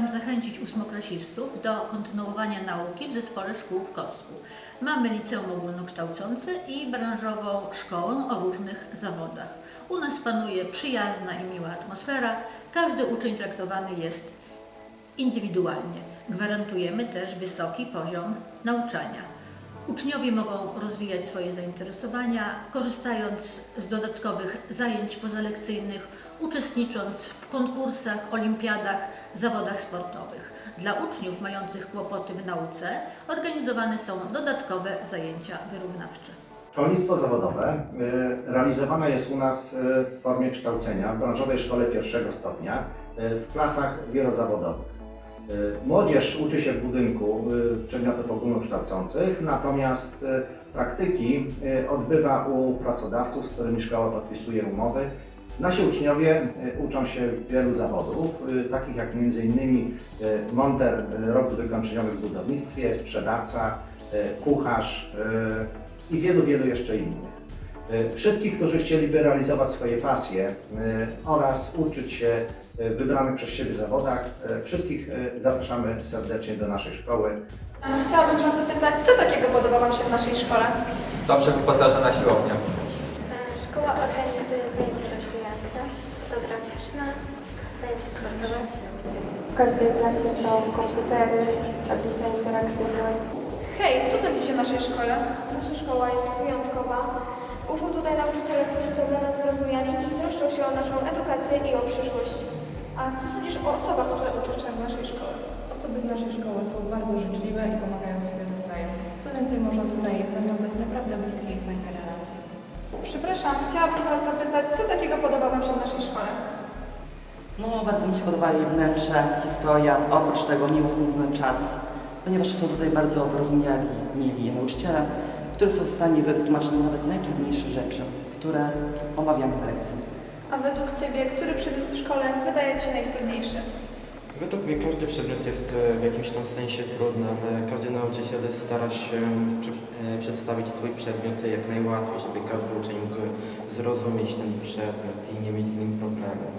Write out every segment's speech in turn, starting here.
chciałam zachęcić ósmoklasistów do kontynuowania nauki w Zespole Szkół w Kosku. Mamy liceum ogólnokształcące i branżową szkołę o różnych zawodach. U nas panuje przyjazna i miła atmosfera. Każdy uczeń traktowany jest indywidualnie. Gwarantujemy też wysoki poziom nauczania. Uczniowie mogą rozwijać swoje zainteresowania, korzystając z dodatkowych zajęć pozalekcyjnych, uczestnicząc w konkursach, olimpiadach, zawodach sportowych. Dla uczniów mających kłopoty w nauce organizowane są dodatkowe zajęcia wyrównawcze. Szkolnictwo zawodowe y, realizowane jest u nas y, w formie kształcenia w branżowej szkole pierwszego stopnia y, w klasach wielozawodowych. Y, Młodzież uczy się w budynku y, przedmiotów ogólnokształcących, natomiast y, praktyki odbywa u pracodawców, z którymi szkoła podpisuje umowy. Nasi uczniowie uczą się wielu zawodów, takich jak m.in. monter robót wykończeniowych w budownictwie, sprzedawca, kucharz i wielu, wielu jeszcze innych. Wszystkich, którzy chcieliby realizować swoje pasje oraz uczyć się wybranych przez siebie zawodach, y, wszystkich y, zapraszamy serdecznie do naszej szkoły. Chciałabym Was zapytać, co takiego podoba Wam się w naszej szkole? Dobrze wyposażona siłownia. Szkoła organizuje zajęcia rozwijające, fotograficzne, zajęcia sportowe. W każdej klasie są komputery, tablice interaktywne. Hej, co sądzicie o naszej szkole? Nasza szkoła jest wyjątkowa. Uczą tutaj nauczyciele, którzy są dla nas wyrozumiali i troszczą się o naszą edukację i o przyszłość. A co sądzisz o osobach, które uczestniczą w naszej szkole? Osoby z naszej szkoły są bardzo życzliwe i pomagają sobie nawzajem. Co więcej, można tutaj nawiązać naprawdę bliskie i fajne relacje. Przepraszam, chciałabym Was zapytać, co takiego podoba Wam się w naszej szkole? No, bardzo mi się podoba jej wnętrze, historia, oprócz tego spędzony czas, ponieważ są tutaj bardzo wyrozumiali, mili nauczyciele, którzy są w stanie wytłumaczyć nawet najtrudniejsze rzeczy, które omawiamy w lekcji. A według Ciebie, który przedmiot w szkole wydaje Ci się najtrudniejszy? Według mnie każdy przedmiot jest e, w jakimś tam sensie trudny, ale każdy nauczyciel stara się e, przedstawić swój przedmiot jak najłatwiej, żeby każdy uczeń mógł zrozumieć ten przedmiot i nie mieć z nim problemów.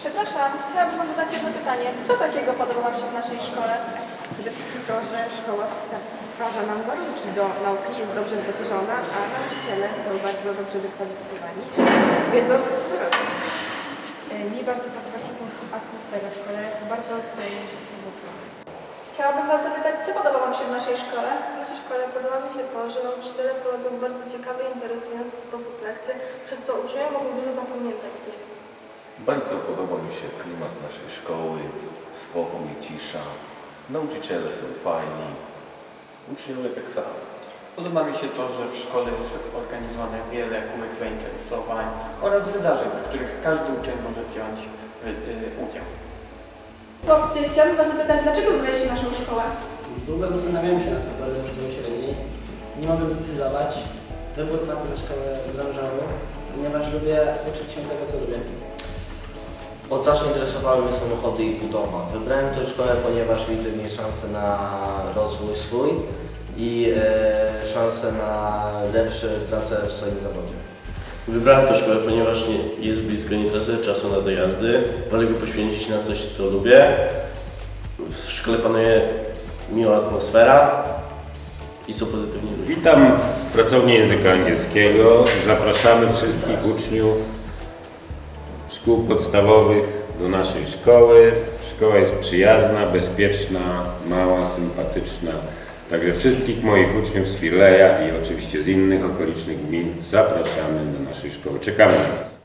Przepraszam, chciałabym Wam zadać jedno pytanie. Co takiego podoba Wam się w naszej szkole? Przede wszystkim to, że szkoła stwarza nam warunki do nauki, jest dobrze wyposażona, a nauczyciele są bardzo dobrze wykwalifikowani, wiedzą co robią. E, Mi bardzo podoba się ta atmosfera w szkole, jest bardzo życzliwa. Chciałabym Was zapytać, co podoba Wam się w naszej szkole? W naszej szkole podoba mi się to, że nauczyciele prowadzą bardzo ciekawy i interesujący sposób lekcji, przez co uczniowie mogą dużo zapamiętać z nich. Bardzo podoba mi się klimat naszej szkoły, spokój, cisza. Nauczyciele są fajni, uczniowie tak samo. Podoba mi się to, że w szkole jest organizowane wiele kółek zainteresowań oraz wydarzeń, w których każdy uczeń może wziąć y, y, udział. Chłopcy, chciałabym Was zapytać, dlaczego wybraliście naszą szkołę? Długo zastanawiałem się nad wyborem szkoły średniej. Nie mogłem zdecydować. Wybór padł na szkołę branżową, ponieważ lubię uczyć się tego, co lubię. Od zawsze interesowały mnie samochody i budowa. Wybrałem tę szkołę, ponieważ widzę w niej szansę na rozwój swój i e, szansę na lepsze pracę w swoim zawodzie. Wybrałem tę szkołę, ponieważ nie, jest blisko, nie tracę czasu na dojazdy. Wolę go poświęcić na coś, co lubię. W szkole panuje miła atmosfera i są pozytywni ludzie. Witam w pracowni języka angielskiego. Zapraszamy wszystkich uczniów szkół podstawowych do naszej szkoły. Szkoła jest przyjazna, bezpieczna, mała, sympatyczna. Także wszystkich moich uczniów z Firleja i oczywiście z innych okolicznych gmin zapraszamy do naszej szkoły. Czekamy na Was.